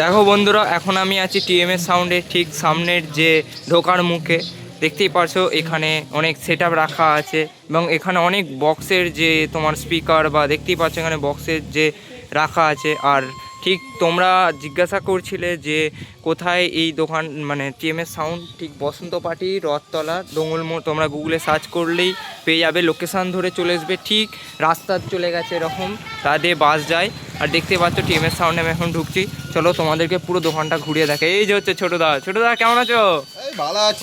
দেখো বন্ধুরা, এখন আমি আছি টিএমএস সাউন্ডের ঠিক সামনের যে ঢোকার মুখে। দেখতেই পারছ, এখানে অনেক সেট রাখা আছে এবং এখানে অনেক বক্সের যে তোমার স্পিকার বা দেখতেই পাচ্ছ এখানে বক্সের যে রাখা আছে। আর ঠিক তোমরা জিজ্ঞাসা করছিলে যে কোথায় এই দোকান মানে টিএমএস সাউন্ড ঠিক বসন্ত পাটি রথতলা ডোঙ্গলমোড় তোমরা গুগলে সার্চ করলেই পেয়ে যাবে। লোকেশান ধরে চলে আসবে ঠিক রাস্তা চলে গেছে এরকম তা দিয়ে বাস যায়। আর দেখতে পাচ্ছ টিএমএস সাউন্ডে আমি এখন ঢুকছি। চলো তোমাদেরকে পুরো দোকানটা ঘুরিয়ে দেখে এই যে হচ্ছে ছোটো দা। ছোটো দা কেমন আছো?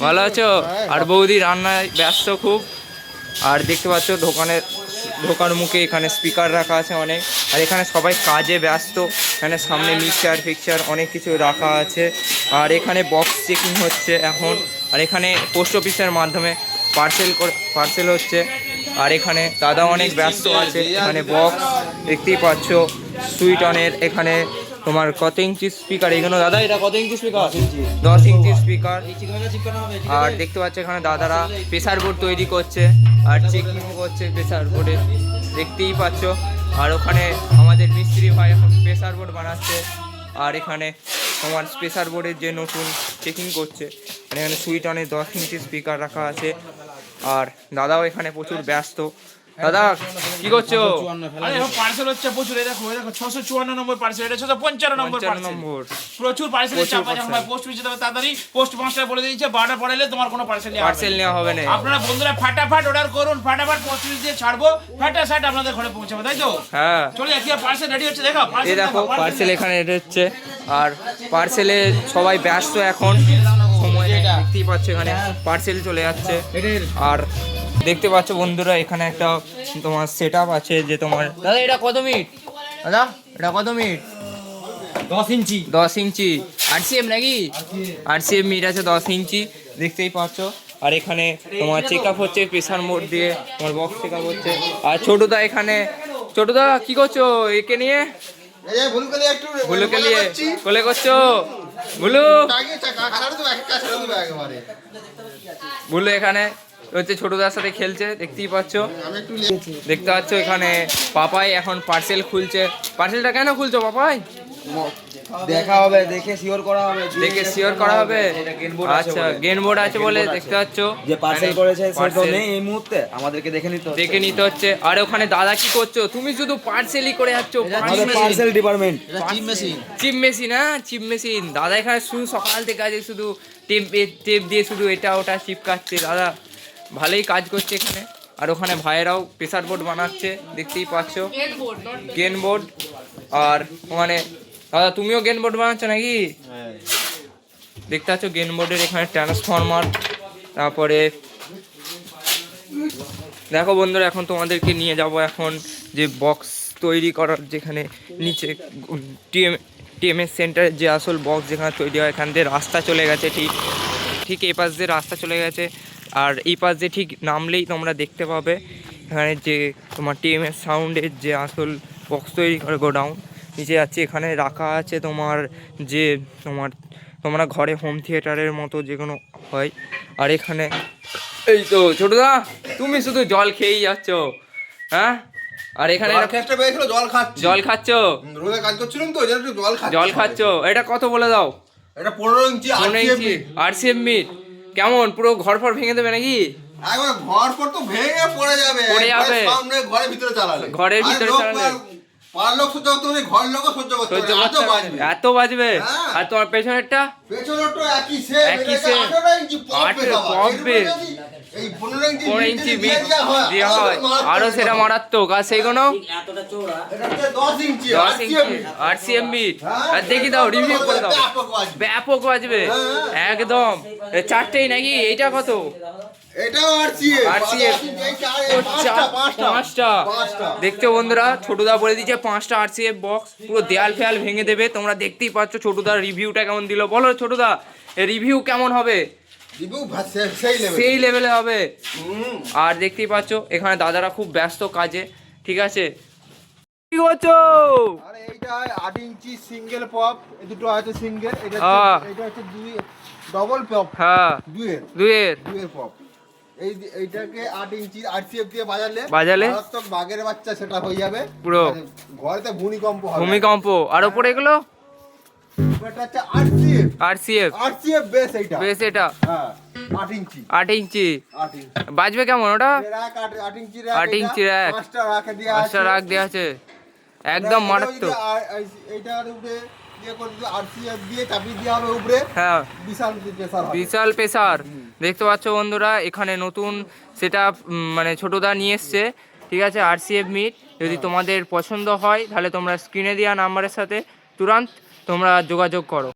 ভালো আছো। হ্যাঁ, আর বৌদি রান্নায় ব্যস্ত খুব। আর দেখতে পাচ্ছ দোকানের ঢোকার মুখে এখানে স্পিকার রাখা আছে অনেক। আর এখানে সবাই কাজে ব্যস্ত। এখানে সামনে মিক্সার, ফিক্সার অনেক কিছু রাখা আছে। আর এখানে বক্স চেকিং হচ্ছে এখন। আর এখানে পোস্ট অফিসের মাধ্যমে পার্সেল পার্সেল হচ্ছে। আর এখানে দাদা অনেক ব্যস্ত আছে। এখানে বক্স দেখতেই পাচ্ছ। সুইট অনের এখানে তোমার কত ইঞ্চি স্পিকার এখানে দাদা এটা কত ইঞ্চি স্পিকার দশ ইঞ্চি। স্পিকার আর দেখতে পাচ্ছ এখানে দাদারা প্রেসার বোর্ড তৈরি করছে। আর চেকিং করছে প্রেসার বোর্ডে দেখতেই পাচ্ছ। আর ওখানে আমাদের মিস্ত্রি ভাই এখন প্রেসার বোর্ড বানাচ্ছে। আর এখানে তোমার প্রেসার বোর্ডের যে নতুন চেকিং করছে। আর এখানে সুইট অনেক দশ ইঞ্চি স্পিকার রাখা আছে। আর দাদাও এখানে প্রচুর ব্যস্ত। দাদা কি করছ? আরে পার্সেল হচ্ছে প্রচুর এই দেখো এই দেখো ছশো চুয়ান্ন নম্বর পার্সেল এটা ছশো পঞ্চান্ন নম্বর পঞ্চান্ন নম্বর। প্রচুর প্রচুর চাপ আছে এখন পোস্ট অফিসে যাবে তাড়াতাড়ি পোস্ট মাস্টার বলে দিয়েছে বারোটা পরে এলে তোমার কোনো পার্সেল নেওয়া পার্সেল নেওয়া হবে না। আপনারা বন্ধুরা ফাটাফাট অর্ডার করুন ফাটাফাট পোস্ট অফিস দিয়ে ছাড়বো ফাটাফাট আপনাদের ঘরে পৌঁছাবে তাই তো? হ্যাঁ। চলে যাচ্ছি পার্সেল রেডি হচ্ছে দেখো এই দেখো পার্সেল এখানে এটা হচ্ছে। আর পার্সেলে সবাই ব্যস্ত এখন সময় দেখতেই পাচ্ছ এখানে পার্সেল চলে যাচ্ছে। আর দেখতে পাচ্ছ বন্ধুরা এখানে একটা তোমার সেট আছে যে তোমার দাদা এটা কত মিনিট? দাদা এটা কত মিনিট? দশ ইঞ্চি। দশ ইঞ্চি। আরসিএম নাকি? আরসিএম মিট আছে দশ ইঞ্চি দেখতেই পাচ্ছ। আর এখানে তোমার চেক আপ হচ্ছে প্রেশার মোড দিয়ে তোমার বক্স চেক আপ হচ্ছে। আর ছোটদা এখানে ছোটদা কি করছ একে নিয়ে? ভুলুকে কোলে করছ। ভুলু। ভুলু এখানে হচ্ছে ছোটদার সাথে খেলছে দেখতেই পাচ্ছ। আমি একটু লিখেছি। দেখতে পাচ্ছ এখানে পাপাই এখন পার্সেল খুলছে। পার্সেলটা কেন খুলছো পাপাই? দেখা হবে দেখে শিওর করা হবে। দেখে শিওর করা হবে। আচ্ছা বলে। গেন বোর্ড আছে বলে দেখতে পাচ্ছ। যে পার্সেল করেছে সে তো নেই এই মুহূর্তে আমাদেরকে দেখে নিতে হচ্ছে। দেখে নিতে হচ্ছে। আর ওখানে দাদা কি করছ? তুমি শুধু পার্সেলই করে যাচ্ছ parcel department chip machine chip machine হ্যাঁ চিপ মেশিন দাদা এখানে শুধু সকাল থেকে আছে শুধু টেপ টেপ দিয়ে শুধু এটা ওটা চিপকাচ্ছে দাদা। ভালোই কাজ করছে এখানে। আর ওখানে ভাইয়েরাও প্রেসার বোর্ড বানাচ্ছে, দেখতেই পাচ্ছ। গেন বোর্ড আর ওখানে, দাদা, তুমিও গেন বোর্ড বানাচ্ছ নাকি? দেখতে পাচ্ছ গেন বোর্ডের এখানে ট্রান্সফরমার তারপরে দেখো বন্ধুরা, এখন তোমাদেরকে নিয়ে যাব এখন যে বক্স তৈরি করার যেখানে নিচে টিএম টিএমএস সেন্টারের যে আসল বক্স যেখানে তৈরি হয়, এখান দিয়ে রাস্তা চলে গেছে, ঠিক ঠিক এই পাশ দিয়ে রাস্তা চলে গেছে। আর এই পাশ দিয়ে ঠিক নামলেই তোমরা দেখতে পাবে। এখানে যে তোমার টিএমএস সাউন্ডের যে আসল বক্স তৈরি করে গোডাউন নিচে যাচ্ছে এখানে রাখা আছে তোমার যে তোমার তোমরা ঘরে হোম থিয়েটারের মতো যে কোনো হয়। আর এখানে এই তো ছোটদা তুমি শুধু জল খেয়েই যাচ্ছ হ্যাঁ? আর এখানে জল পেয়েছিল, জল খাচ্ছ। রোদে কাজ করছিলাম তো, জল খাচ্ছি। জল খাচ্ছ? এটা কত বলে দাও? এটা পনেরো ইঞ্চি RCM ইঞ্চি আরসিএম মিট কেমন? পুরো ঘর ফর ভেঙে দেবে নাকি? একবার ঘর ফর তো ভেঙে পড়ে যাবে পড়ে যাবে। সামনে ঘরের ভিতরে চালালে। ঘরের ভিতরে চালালে। আর- লোক সহ্য করতে পারে ঘর লোকও সহ্য করতে সহ্য এত বাজবে। এত বাজবে? হ্যাঁ। আর তোমার পেছনেরটা? পেছনেরটা একই সে একই সে আঠারো ইঞ্চি পপ পনেরো ইঞ্চি বিট দেওয়া হয়। আরও সেটা মারাত্মক। আর দশ ইঞ্চি দশ RCM ইঞ্চি বিট। হ্যাঁ, আর দেখি দাও রিভিউ করে দাও। ব্যাপক বাজবে। বাজবে। হ্যাঁ। একদম। চারটেই নাকি? এইটা কত? পাঁচটা। বন্ধুরা ছোটদা বলে দিচ্ছে পাঁচটা আর আরসিএফ বক্স পুরো দেয়াল ফেয়াল ভেঙে দেবে। তোমরা দেখতেই পাচ্ছ ছোটদার রিভিউটা কেমন দিল। বলো ছোটদা রিভিউ কেমন হবে? সে- সেই লেভেলে হবে। আর দেখতেই পাচ্ছ এখানে দাদারা খুব ব্যস্ত কাজে ঠিক আছে? কি করছ? আরে এইটা আট ইঞ্চি সিঙ্গেল পপ এই দুটো আছে সিঙ্গেল এটা। এটা হচ্ছে দুই ডবল পপ হ্যাঁ। দুয়ের দুইয়ের। পপ এই এইটাকে আট ইঞ্চি আরসিএফ দিয়ে বাজালে বাজালে? মারাত্মক বাঘের বাচ্চা সেটা হয়ে যাবে পুরো। ঘরেতে ভূমিকম্প হবে। ভূমিকম্প। আর ওপরে এগুলো? আরসিএফ আর সিএফ আরসিএফ বেস বেশ এটা। হ্যাঁ আট ইঞ্চি। আট ইঞ্চি। আট ইঞ্চি। বাজবে কেমন ওটা? আট ইঞ্চি rack। পাঁচটা রাখে দেওয়া আছে। একদম মারাত্মক। উপরে ইয়ে দিয়ে হ্যাঁ। বিশাল পেসার দেখতে পাচ্ছ বন্ধুরা এখানে নতুন সেটা মানে ছোটদা নিয়ে এসছে। ঠিক আছে আর সি এফ মিট যদি তোমাদের পছন্দ হয় তাহলে তোমরা স্ক্রিনে দেওয়া নাম্বারের সাথে তুরন্ত তোমরা যোগাযোগ করো।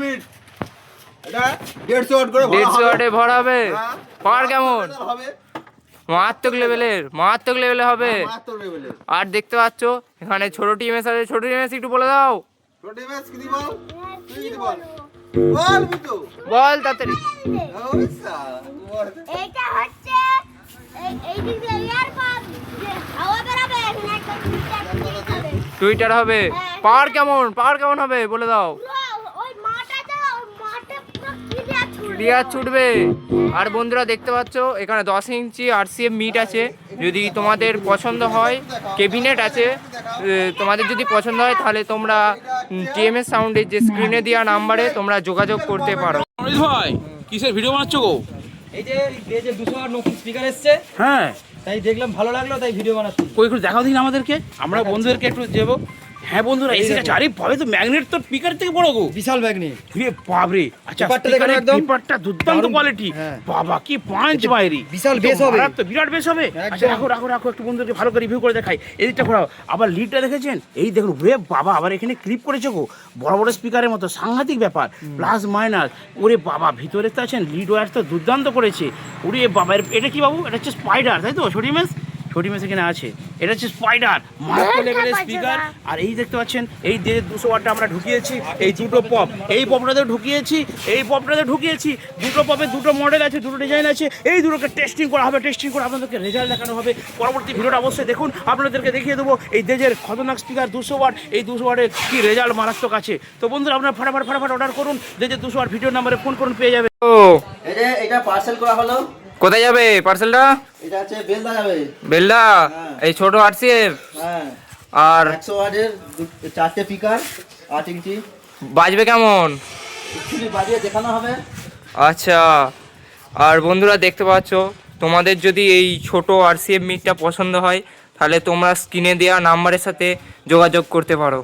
মিট এটা দেড়শো ওয়াট করে ভরা দেড়শো হবে। ওয়াটে ভরা হবে? হ্যাঁ। পাওয়ার কেমন? pressure হবে। মারাত্মক লেভেলের মারাত্মক লেভেলে হবে। আর দেখতে পাচ্ছ এখানে ছোট টিএমএস আছে। ছোট টিএমএস একটু বলে দাও। টোটি ম্যাচ কি দিব? কি বল বল বুতো বল তাড়াতাড়ি। ওই সালা বল। এইটা হচ্ছে এই এই দিক দিয়ে এয়ার পাম্প। হাওয়া বেরাবে এখানে একটা টুইটার হবে। পাওয়ার কেমন? পাওয়ার কেমন হবে? বলে দাও। ক্লিয়ার ছুটবে। আর বন্ধুরা দেখতে পাচ্ছ এখানে দশ ইঞ্চি আর আরসিএম মিট আছে। যদি তোমাদের পছন্দ হয় কেবিনেট আছে তোমাদের যদি পছন্দ হয় তাহলে তোমরা টিএমএস সাউন্ডের যে স্ক্রিনে দেওয়া নাম্বারে তোমরা যোগাযোগ করতে পারো। ভাই কিসের ভিডিও বানাচ্ছ গো? এই যে এই যে দুশো আর নতুন স্পিকার এসছে। হ্যাঁ। তাই দেখলাম ভালো লাগল তাই ভিডিও বানাচ্ছি। কই একটু দেখাও দিন আমাদেরকে। আমরা বন্ধুদেরকে একটু দেবো। হ্যাঁ বন্ধুরা এসে গেছে আরে ভাবে তো ম্যাগনেট তো স্পিকার থেকে বড় গো। বিশাল ব্যাগ নিয়ে রে বাবরে আচ্ছা দেখো স্পিকারের একদম। পেপারটা দুর্দান্ত কোয়ালিটি হ্যাঁ। বাবা কি পাঁচ বাইরি। বিশাল bass হবে। তো বিরাট বেশ হবে। আচ্ছা রাখো রাখো রাখো একটু বন্ধুদেরকে ভালো করে রিভিউ করে দেখাই। এদিকটা ঘোরাও। আবার লিডটা দেখেছেন? এই দেখুন ওরে বাবা আবার এখানে ক্লিপ করেছে গো। বড় বড় স্পিকারের মতো সাংঘাতিক ব্যাপার। প্লাস মাইনাস ওরে বাবা ভিতরে তো আছেন লিড ওয়ার তো দুর্দান্ত করেছে। ওরে বাবা এটা কি বাবু? এটা হচ্ছে স্পাইডার তাই তো? ছোটি মেস ছোটি মেস এখানে আছে। এটা হচ্ছে স্পাইডার মারাত্মক হ্যাঁ, লেভেলের স্পিকার আর এই দেখতে পাচ্ছেন এই যে দুশো ওয়াটটা আমরা ঢুকিয়েছি এই দুটো পপ এই পপটাতে ঢুকিয়েছি এই পপটাতে ঢুকিয়েছি দুটো পপে দুটো মডেল আছে দুটো ডিজাইন আছে এই দুটোকে টেস্টিং করা হবে টেস্টিং করে আপনাদেরকে রেজাল্ট দেখানো হবে। পরবর্তী ভিডিওটা অবশ্যই দেখুন আপনাদেরকে দেখিয়ে দেবো এই দেজের খতরনাক স্পিকার দুশো ওয়াট এই দুশো ওয়াটের কি রেজাল্ট মারাত্মক আছে। তো বন্ধুরা আপনারা ফাটাফাট ফাটাফাট অর্ডার করুন দেজের দুশো ওয়াট ভিডিও নাম্বারে ফোন করুন পেয়ে যাবে ও। এটা পার্সেল করা হলো। কোথায় যাবে পার্সেলটা? এটা বেলদা যাবে। বেলদা? হ্যাঁ। এই ছোট আরসিএফ? হ্যাঁ। আর ওয়াটের চারটে স্পিকার আট ইঞ্চি। বাজবে কেমন? বাজিয়ে দেখানো হবে। আচ্ছা। আর বন্ধুরা দেখতে পাচ্ছ তোমাদের যদি এই ছোট আরসিএফ মিটটা পছন্দ হয় তাহলে তোমরা স্ক্রিনে দেওয়া নাম্বারের সাথে যোগাযোগ করতে পারো।